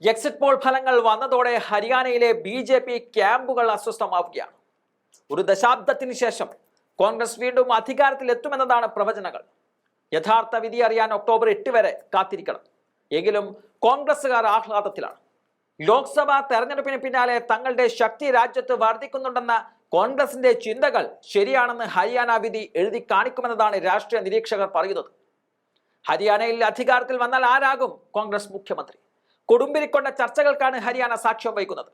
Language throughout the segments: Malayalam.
എക്സിറ്റ് പോൾ ഫലങ്ങൾ വന്നതോടെ ഹരിയാനയിലെ ബി ജെ പി ക്യാമ്പുകൾ അസ്വസ്ഥമാവുകയാണ്. ഒരു ദശാബ്ദത്തിന് ശേഷം കോൺഗ്രസ് വീണ്ടും അധികാരത്തിൽ എത്തുമെന്നതാണ് പ്രവചനങ്ങൾ. യഥാർത്ഥ വിധി അറിയാൻ ഒക്ടോബർ എട്ട് വരെ കാത്തിരിക്കണം. എങ്കിലും കോൺഗ്രസുകാർ ആഹ്ലാദത്തിലാണ്. ലോക്സഭാ തെരഞ്ഞെടുപ്പിന് പിന്നാലെ തങ്ങളുടെ ശക്തി രാജ്യത്ത് വർദ്ധിക്കുന്നുണ്ടെന്ന കോൺഗ്രസിന്റെ ചിന്തകൾ ശരിയാണെന്ന് ഹരിയാന വിധി എഴുതി കാണിക്കുമെന്നതാണ് രാഷ്ട്രീയ നിരീക്ഷകർ പറയുന്നത്. ഹരിയാനയിൽ അധികാരത്തിൽ വന്നാൽ ആരാകും കോൺഗ്രസ് മുഖ്യമന്ത്രി? കൊടുമ്പിരിക്കൊണ്ട ചർച്ചകൾക്കാണ് ഹരിയാന സാക്ഷ്യം വഹിക്കുന്നത്.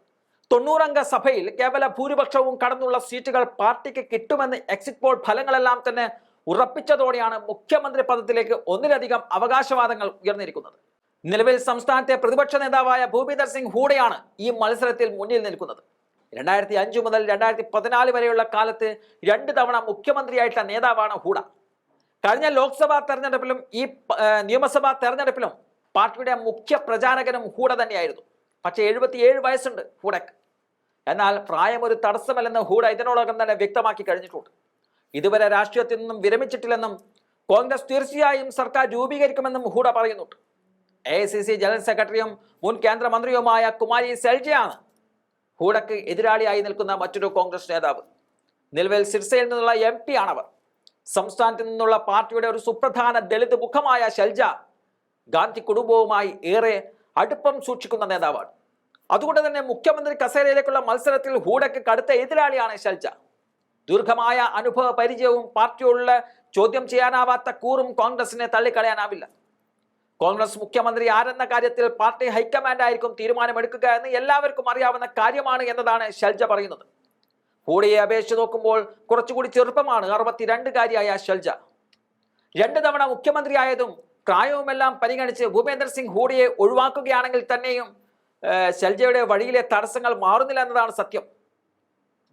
തൊണ്ണൂറംഗ സഭയിൽ കേവല ഭൂരിപക്ഷവും കടന്നുള്ള സീറ്റുകൾ പാർട്ടിക്ക് കിട്ടുമെന്ന് എക്സിറ്റ് പോൾ ഫലങ്ങളെല്ലാം തന്നെ ഉറപ്പിച്ചതോടെയാണ് മുഖ്യമന്ത്രി പദത്തിലേക്ക് ഒന്നിലധികം അവകാശവാദങ്ങൾ ഉയർന്നിരിക്കുന്നത്. നിലവിൽ സംസ്ഥാനത്തെ പ്രതിപക്ഷ നേതാവായ ഭൂപീന്ദർ സിംഗ് ഹൂഡയാണ് ഈ മത്സരത്തിൽ മുന്നിൽ നിൽക്കുന്നത്. രണ്ടായിരത്തി അഞ്ചു മുതൽ രണ്ടായിരത്തി പതിനാല് വരെയുള്ള കാലത്ത് രണ്ട് തവണ മുഖ്യമന്ത്രിയായിട്ടുള്ള നേതാവാണ് ഹൂഡ. കഴിഞ്ഞ ലോക്സഭാ തെരഞ്ഞെടുപ്പിലും ഈ നിയമസഭാ തെരഞ്ഞെടുപ്പിലും പാർട്ടിയുടെ മുഖ്യ പ്രചാരകനും ഹൂഡ തന്നെയായിരുന്നു. പക്ഷേ എഴുപത്തിയേഴ് വയസ്സുണ്ട് ഹൂഡക്ക്. എന്നാൽ പ്രായം ഒരു തടസ്സമല്ലെന്ന് ഹൂഡ ഇതിനോടകം തന്നെ വ്യക്തമാക്കി കഴിഞ്ഞിട്ടുണ്ട്. ഇതുവരെ രാഷ്ട്രീയത്തിൽ നിന്നും വിരമിച്ചിട്ടില്ലെന്നും കോൺഗ്രസ് തീർച്ചയായും സർക്കാർ രൂപീകരിക്കുമെന്നും ഹൂഡ പറയുന്നുണ്ട്. എ ജനറൽ സെക്രട്ടറിയും മുൻ കേന്ദ്രമന്ത്രിയുമായ കുമാരി സെൽജയാണ് ഹൂഡക്ക് എതിരാളിയായി നിൽക്കുന്ന മറ്റൊരു കോൺഗ്രസ് നേതാവ്. നിലവിൽ സിർസയിൽ നിന്നുള്ള എം പി ആണവർ. സംസ്ഥാനത്ത് നിന്നുള്ള പാർട്ടിയുടെ ഒരു സുപ്രധാന ദളിത് മുഖമായ ഷെൽജ ഗാന്ധി കുടുംബവുമായി ഏറെ അടുപ്പം സൂക്ഷിക്കുന്ന നേതാവാണ്. അതുകൊണ്ട് തന്നെ മുഖ്യമന്ത്രി കസേരയിലേക്കുള്ള മത്സരത്തിൽ ഹൂഡയ്ക്ക് കടുത്ത എതിരാളിയാണ് ശൽജ. ദീർഘമായ അനുഭവ പരിചയവും പാർട്ടിയോടുള്ള ചോദ്യം ചെയ്യാനാവാത്ത കൂറും കോൺഗ്രസിനെ തള്ളിക്കളയാനാവില്ല. കോൺഗ്രസ് മുഖ്യമന്ത്രി ആരെന്ന കാര്യത്തിൽ പാർട്ടി ഹൈക്കമാൻഡ് ആയിരിക്കും തീരുമാനമെടുക്കുക എന്ന് എല്ലാവർക്കും അറിയാവുന്ന കാര്യമാണ് എന്നതാണ് ശൽജ പറയുന്നത്. ഹൂഡയെ അപേക്ഷിച്ച് നോക്കുമ്പോൾ കുറച്ചുകൂടി ചെറുപ്പമാണ് അറുപത്തിരണ്ടുകാരിയായ ശൽജ. രണ്ട് തവണ മുഖ്യമന്ത്രിയായതും പ്രായവുമെല്ലാം പരിഗണിച്ച് ഭൂപേന്ദർ സിംഗ് ഹൂഡിയെ ഒഴിവാക്കുകയാണെങ്കിൽ തന്നെയും ശൽജയുടെ വഴിയിലെ തടസ്സങ്ങൾ മാറുന്നില്ല എന്നതാണ് സത്യം.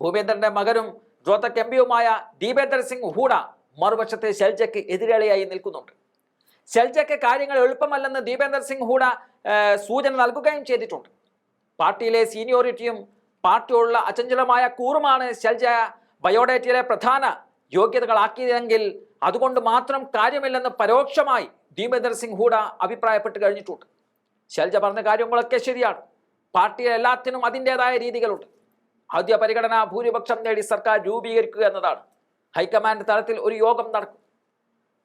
ഭൂപേന്ദ്രന്റെ മകനും രോത്തക് എം പിയുമായ ദീപേന്ദർ സിംഗ് ഹൂഡ മറുപക്ഷത്തെ ഷെൽജയ്ക്ക് എതിരാളിയായി നിൽക്കുന്നുണ്ട്. ഷെൽജയ്ക്ക് കാര്യങ്ങൾ എളുപ്പമല്ലെന്ന് ദീപേന്ദ്ര സിംഗ് ഹൂഡ സൂചന നൽകുകയും ചെയ്തിട്ടുണ്ട്. പാർട്ടിയിലെ സീനിയോറിറ്റിയും പാർട്ടിയോടുള്ള അചഞ്ചലമായ കൂറുമാണ് ഷെൽജ ബയോഡേറ്റയിലെ പ്രധാന യോഗ്യതകളാക്കിയതെങ്കിൽ അതുകൊണ്ട് മാത്രം കാര്യമില്ലെന്ന് പരോക്ഷമായി ദീപേന്ദർ സിംഗ് ഹൂഡ അഭിപ്രായപ്പെട്ട് കഴിഞ്ഞിട്ടുണ്ട്. ശൈലജ പറഞ്ഞ കാര്യങ്ങളൊക്കെ ശരിയാണ്. പാർട്ടിയിൽ എല്ലാത്തിനും അതിന്റെതായ രീതികളുണ്ട്. ആദ്യ പരിഗണന ഭൂരിപക്ഷം നേടി സർക്കാർ രൂപീകരിക്കുക എന്നതാണ്. ഹൈക്കമാൻഡ് തലത്തിൽ ഒരു യോഗം നടക്കും.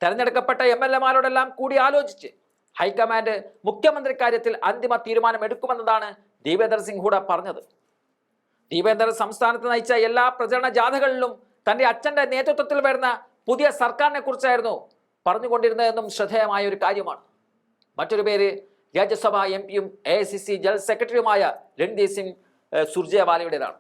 തെരഞ്ഞെടുക്കപ്പെട്ട എം എൽ എമാരോടെല്ലാം കൂടി ആലോചിച്ച് ഹൈക്കമാൻഡ് മുഖ്യമന്ത്രി കാര്യത്തിൽ അന്തിമ തീരുമാനം എടുക്കുമെന്നതാണ് ദീപേന്ദർ സിംഗ് ഹൂഡ പറഞ്ഞത്. ദീപേന്ദർ സംസ്ഥാനത്ത് നയിച്ച എല്ലാ പ്രചരണ ജാഥകളിലും തന്റെ അച്ഛന്റെ നേതൃത്വത്തിൽ വരുന്ന പുതിയ സർക്കാരിനെ കുറിച്ചായിരുന്നു പറഞ്ഞുകൊണ്ടിരുന്നതെന്നും ശ്രദ്ധേയമായ ഒരു കാര്യമാണ്. മറ്റൊരു പേര് രാജ്യസഭാ എം പിയും A I C C general സെക്രട്ടറിയുമായ രൺദീപ് സിംഗ് സുർജേവാലയുടേതാണ്.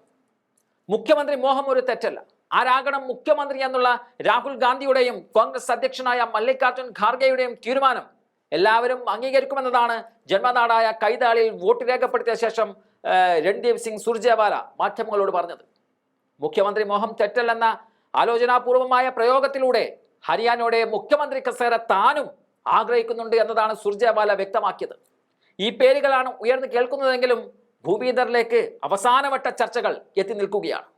മുഖ്യമന്ത്രി മോഹം ഒരു തെറ്റല്ല. ആരാകണം മുഖ്യമന്ത്രി എന്നുള്ള രാഹുൽ ഗാന്ധിയുടെയും കോൺഗ്രസ് അധ്യക്ഷനായ മല്ലികാർജുൻ ഖാർഗെയുടെയും തീരുമാനം എല്ലാവരും അംഗീകരിക്കുമെന്നതാണ് ജന്മനാടായ കൈതാളിൽ വോട്ട് രേഖപ്പെടുത്തിയ ശേഷം രൺദീപ് സിംഗ് സുർജേവാല മാധ്യമങ്ങളോട് പറഞ്ഞത്. മുഖ്യമന്ത്രി മോഹം തെറ്റല്ലെന്ന ആലോചനാപൂർവമായ പ്രയോഗത്തിലൂടെ ഹരിയാനയുടെ മുഖ്യമന്ത്രി കസേര താനും ആഗ്രഹിക്കുന്നുണ്ട് എന്നതാണ് സുർജേവാല വ്യക്തമാക്കിയത്. ഈ പേരുകളാണ് ഉയർന്നു കേൾക്കുന്നതെങ്കിലും ഭൂപീന്ദറിലേക്ക് അവസാനവട്ട ചർച്ചകൾ എത്തി നിൽക്കുകയാണ്.